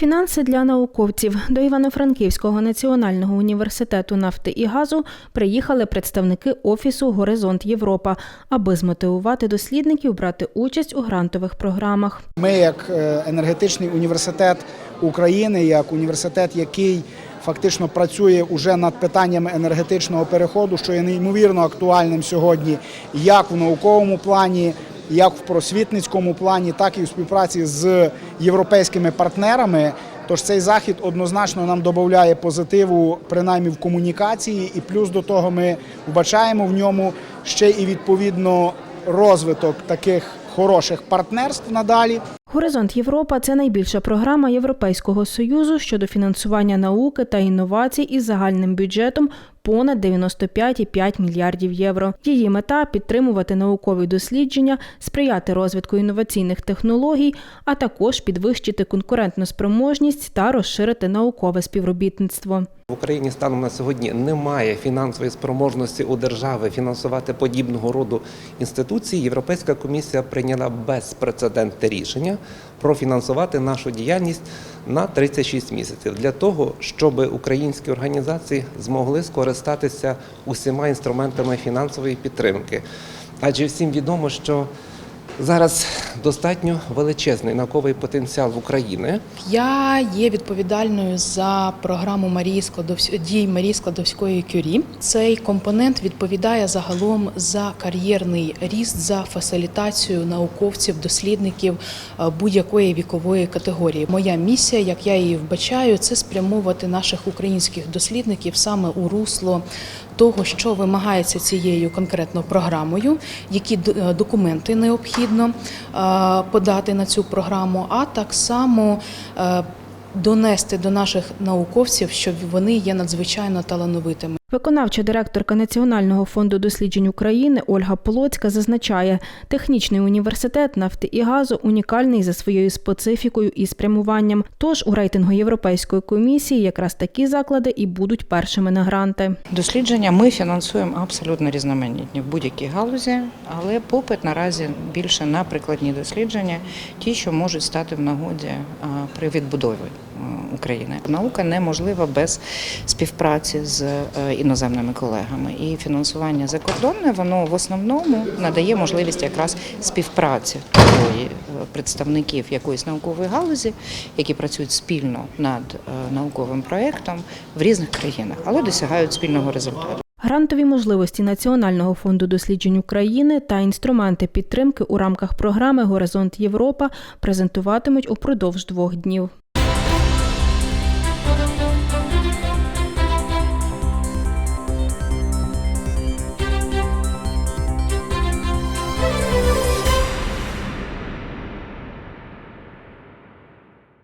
Фінанси для науковців до Івано-Франківського національного університету нафти і газу приїхали представники офісу Горизонт Європа, аби змотивувати дослідників брати участь у грантових програмах. Ми, як е, енергетичний університет України, як університет, який фактично працює уже над питаннями енергетичного переходу, що є неймовірно актуальним сьогодні, як в науковому плані, як в просвітницькому плані, так і в співпраці з європейськими партнерами. Тож цей захід однозначно нам додає позитиву, принаймні в комунікації, і плюс до того ми вбачаємо в ньому ще і відповідно розвиток таких хороших партнерств надалі. Горизонт Європа це найбільша програма Європейського союзу щодо фінансування науки та інновацій із загальним бюджетом понад 95,5 мільярдів євро. Її мета підтримувати наукові дослідження, сприяти розвитку інноваційних технологій, а також підвищити конкурентноспроможність та розширити наукове співробітництво. В Україні станом на сьогодні немає фінансової спроможності у держави фінансувати подібного роду інституції. Європейська комісія прийняла безпрецедентне рішення профінансувати нашу діяльність на 36 місяців для того, щоб українські організації змогли скористатися усіма інструментами фінансової підтримки. Адже всім відомо, що зараз достатньо величезний науковий потенціал в Україні. Я є відповідальною за програму Марії Складовсь... дій Марії Складовської Кюрі. Цей компонент відповідає загалом за кар'єрний ріст, за фасилітацію науковців, дослідників е, будь-якої вікової категорії. Моя місія, як я її вбачаю, це спрямовувати наших українських дослідників саме у русло того, що вимагається цією конкретно програмою, які е, документи необхідно е, подати на цю програму, а так само е, донести до наших науковців, що вони є надзвичайно талановитими. Виконавча директорка Національного фонду досліджень України Ольга Полоцька зазначає, технічний університет нафти і газу унікальний за своєю специфікою і спрямуванням. Тож у рейтингу Європейської комісії якраз такі заклади і будуть першими на гранти. Дослідження ми фінансуємо абсолютно різноманітні в будь-якій галузі, але попит наразі більше на прикладні дослідження, ті, що можуть стати в нагоді при відбудові України. Наука неможлива без співпраці з е, іноземними колегами. І фінансування закордонне воно в основному надає можливість якраз співпраці е, представників якоїсь наукової галузі, які працюють спільно над е, науковим проєктом в різних країнах, але досягають спільного результату. Грантові можливості Національного фонду досліджень України та інструменти підтримки у рамках програми Горизонт Європа презентуватимуть упродовж двох днів.